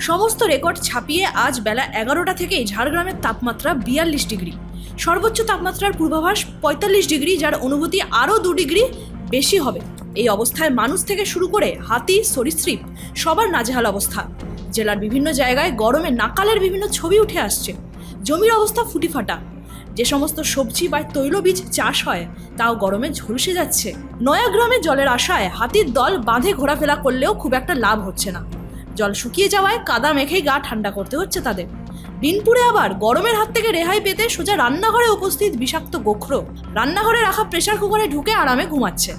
সমস্ত রেকর্ড ছাপিয়ে আজ বেলা এগারোটা থেকেই ঝাড়গ্রামের তাপমাত্রা বিয়াল্লিশ ডিগ্রি। সর্বোচ্চ তাপমাত্রার পূর্বাভাস পঁয়তাল্লিশ ডিগ্রি, যার অনুভূতি আরও দু ডিগ্রি বেশি হবে। এই অবস্থায় মানুষ থেকে শুরু করে হাতি, সরীসৃপ, সবার নাজেহাল অবস্থা। জেলার বিভিন্ন জায়গায় গরমে নাকালের বিভিন্ন ছবি উঠে আসছে। জমির অবস্থা ফুটিফাটা। যে সমস্ত সবজি বা তৈলবীজ চাষ হয়, তাও গরমে ঝলসে যাচ্ছে। নয়াগ্রামে জলের আশায় হাতির দল বাঁধে ঘোরাফেরা করলেও খুব একটা লাভ হচ্ছে না। জল শুকিয়ে যাওয়ায় কাদা মেখেই গা ঠান্ডা করতে হচ্ছে তাদের। বিনপুরে আবার গরমের হাত থেকে রেহাই পেতে সোজা রান্নাঘরে উপস্থিত বিষাক্ত গোখর রান্নাঘরে রাখা প্রেসার কুকারে ঢুকে আরামে ঘুমাচ্ছে।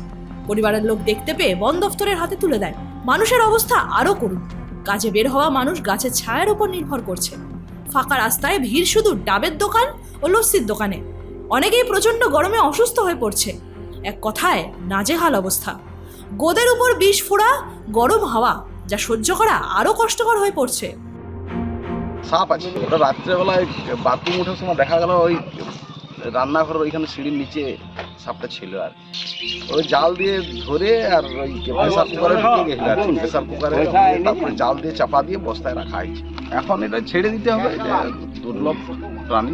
পরিবারের লোক দেখতে পেয়ে বন দফতরের হাতে তুলে দেয়। মানুষের অবস্থা আরও করুন কাজে বের হওয়া মানুষ গাছের ছায়ার উপর নির্ভর করছে। ফাঁকা রাস্তায় ভিড় শুধু ডাবের দোকান ও লস্যির দোকানে। অনেকেই প্রচণ্ড গরমে অসুস্থ হয়ে পড়ছে। এক কথায় নাজেহাল অবস্থা। গোদের উপর বিষ ফোড়া, গরম হাওয়া। যা সহ্য করা আরও কষ্টকর হয়ে পড়ছে। সাপ আছে। ওটা রাত্রেবেলায় বাথরুম ওঠার সময় দেখা গেল ওই রান্নাঘরের ওইখানে সিঁড়ির নিচে সাপটা ছিল আর ওই জাল দিয়ে ধরে আর ওই প্রেসার কুকারে প্রেসার কুকারে তারপরে জাল দিয়ে চাপা দিয়ে বস্তায় রাখা হয়েছে। এখন এটা ছেড়ে দিতে হবে দুর্লভ প্রাণী।